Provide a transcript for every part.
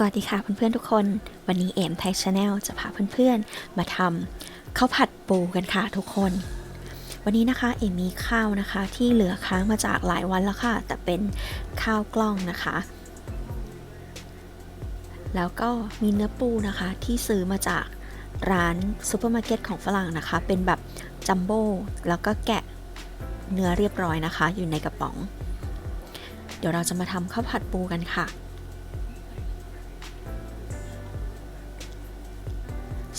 สวัสดีค่ะเพื่อนๆทุกคน วันนี้เอมไทยชาแนลจะพาเพื่อนๆ มาทำข้าวผัดปูกันค่ะทุกคน วันนี้นะคะเอมมีข้าวนะคะที่เหลือค้างมาจากหลายวันแล้วค่ะ แต่เป็นข้าวกล้องนะคะ แล้วก็มีเนื้อปูนะคะที่ซื้อมาจากร้านซูเปอร์มาร์เก็ตของฝรั่งนะคะ เป็นแบบจัมโบ้แล้วก็แกะเนื้อเรียบร้อยนะคะ อยู่ในกระป๋อง เดี๋ยวเราจะมาทำข้าวผัดปูกันค่ะ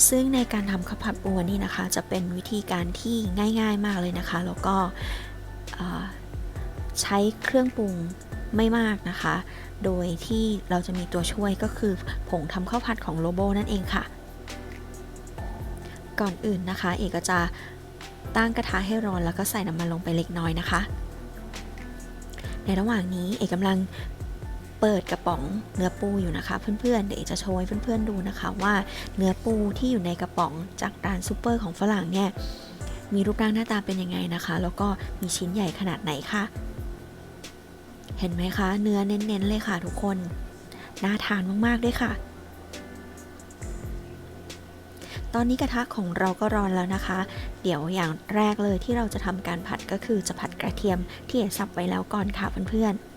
ซึ่งในการทำข้าวผัดปูนี่นะคะ จะเป็นวิธีการที่ง่าย ๆ มากเลยนะคะ แล้วก็ใช้เครื่องปรุงไม่มากนะคะ โดยที่เราจะมีตัวช่วยก็คือผงทำข้าวผัดของโลโบนั่นเองค่ะ ก่อนอื่นนะคะ เอกก็จะตั้งกระทะให้ร้อนแล้วก็ใส่น้ำมันลงไปเล็กน้อยนะคะ ในระหว่างนี้เอกกำลัง เปิดกระป๋องเนื้อปูอยู่นะคะ เพื่อนๆ เดี๋ยวจะโชว์ให้เพื่อนๆดูนะคะว่าเนื้อปูที่อยู่ในกระป๋องจากร้านซูเปอร์ของฝรั่งเนี่ยมีรูปร่างหน้าตาเป็นยังไงนะคะ แล้วก็มีชิ้นใหญ่ขนาดไหนค่ะ เห็นไหมคะ เนื้อเน้นๆเลยค่ะทุกคน น่าทานมากๆด้วยค่ะ ตอนนี้กระทะของเราก็ร้อนแล้วนะคะ เดี๋ยวอย่างแรกเลยที่เราจะทำการผัดก็คือจะผัดกระเทียมที่เอกสับไว้แล้วก่อนค่ะเพื่อนๆ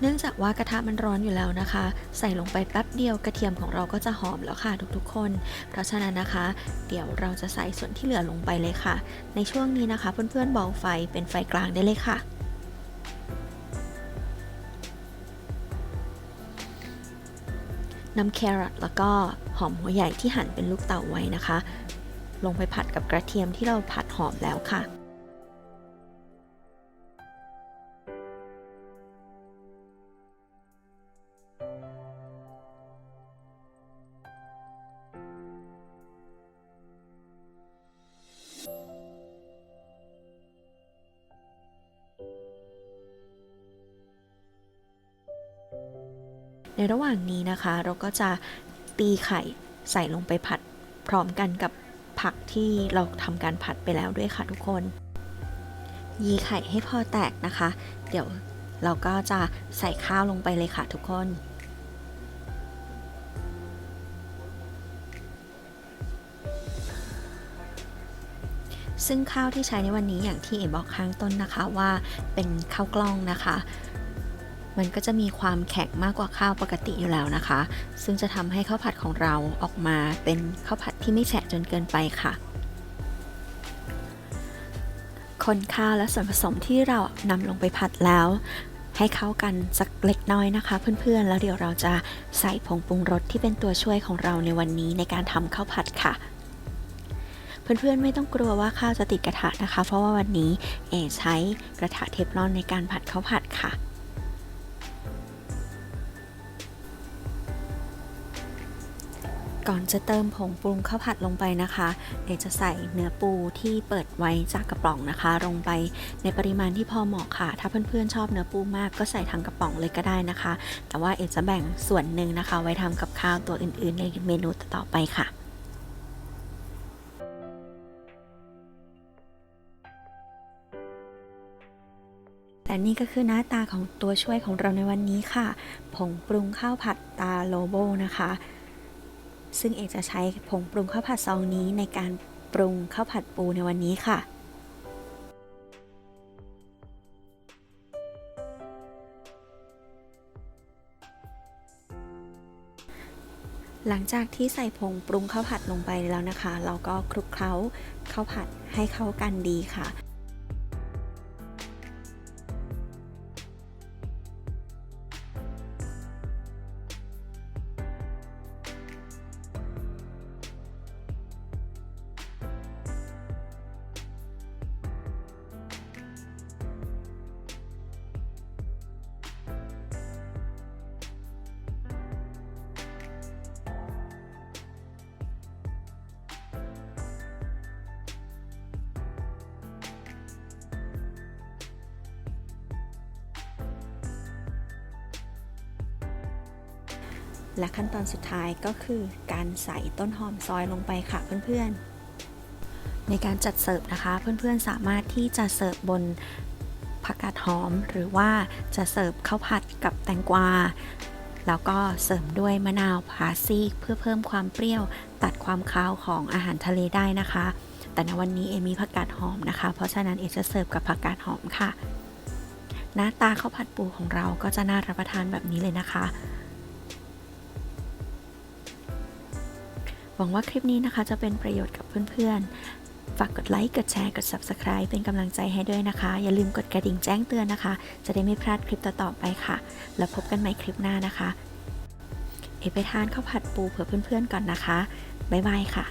เนื่องจากว่ากระทะมันร้อนอยู่แล้วนะคะ ใส่ลงไปแป๊บเดียวกระเทียมของเราก็จะหอมแล้วค่ะทุกๆคน เพราะฉะนั้นนะคะ เดี๋ยวเราจะใส่ส่วนที่เหลือลงไปเลยค่ะ ในช่วงนี้นะคะเพื่อนๆเบาไฟเป็นไฟกลางได้เลยค่ะนำแครอทแล้วก็หอมหัวใหญ่ที่หั่นเป็นลูกเต๋าไว้นะคะ ลงไปผัดกับกระเทียมที่เราผัดหอมแล้วค่ะ ในระหว่างนี้นะคะ เราก็จะตีไข่ใส่ลงไปผัด พร้อมกันกับผักที่เราทำการผัดไปแล้วด้วยค่ะทุกคน ยีไข่ให้พอแตกนะคะ เดี๋ยวเราก็จะใส่ข้าวลงไปเลยค่ะทุกคนซึ่งข้าวที่ใช้ในวันนี้อย่างที่เอ๋บอกข้างต้นนะคะว่าเป็นข้าวกล้องนะคะ มันก็จะมีความแข็งมากกว่าข้าวปกติอยู่แล้วนะคะ ซึ่งจะทำให้ข้าวผัดของเราออกมาเป็นข้าวผัดที่ไม่แฉะจนเกินไปค่ะคนข้าวและส่วนผสมที่เรานำลงไปผัดแล้ว ให้เข้ากันสักเล็กน้อยนะคะ เพื่อนๆ แล้วเดี๋ยวเราจะใส่ผงปรุงรสที่เป็นตัวช่วยของเราในวันนี้ในการทำข้าวผัดค่ะ เพื่อนๆ ไม่ต้องกลัวว่าข้าวจะติดกระทะนะคะ เพราะว่าวันนี้เอใช้กระทะเทฟลอนในการผัดข้าวผัดค่ะ ก่อนจะเติมผงปรุงข้าวผัดลงไปนะคะเอกจะใส่เนื้อปูที่เปิดไว้จากกระป๋องนะคะ ลงไปในปริมาณที่พอเหมาะค่ะ ถ้าเพื่อนๆชอบเนื้อปูมากก็ใส่ทั้งกระป๋องเลยก็ได้นะคะ แต่ว่าเอกจะแบ่งส่วนหนึ่งนะคะ ไว้ทำกับข้าวตัวอื่นๆ ในเมนูต่อไปค่ะและนี่ก็คือหน้าตาของตัวช่วยของเราในวันนี้ค่ะ ผงปรุงข้าวผัดตาโลโบนะคะ ซึ่งเอกจะใช้ผงปรุงข้าวผัดซองนี้ในการปรุงข้าวผัดปูในวันนี้ค่ะ หลังจากที่ใส่ผงปรุงข้าวผัดลงไปแล้วนะคะ เราก็คลุกเคล้าข้าวผัดให้เข้ากันดีค่ะ และขั้นตอนสุดท้ายก็คือการใส่ต้นหอมซอยลงไปค่ะเพื่อนๆ ในการจัดเสิร์ฟนะคะเพื่อนๆสามารถที่จะเสิร์ฟบนผักกาดหอม หรือว่าจะเสิร์ฟข้าวผัดกับแตงกวาแล้วก็เสริมด้วยมะนาวพาซีกเพื่อเพิ่มความเปรี้ยวตัดความคาวของอาหารทะเลได้นะคะ แต่ในวันนี้เอมีผักกาดหอมนะคะ เพราะฉะนั้นเอจะเสิร์ฟกับผักกาดหอมค่ะ หน้าตาข้าวผัดปูของเราก็จะน่ารับประทานแบบนี้เลยนะคะ หวังว่าคลิปนี้นะคะจะเป็นประโยชน์กับเพื่อนๆ ฝากกดไลค์ กดแชร์ กด Subscribe เป็นกำลังใจให้ด้วยนะคะ อย่าลืมกดกระดิ่งแจ้งเตือนนะคะ จะได้ไม่พลาดคลิปต่อๆไปค่ะ แล้วพบกันใหม่คลิปหน้านะคะ เอไปทานข้าวผัดปูเผื่อเพื่อนๆก่อนนะคะ บ๊ายบายค่ะ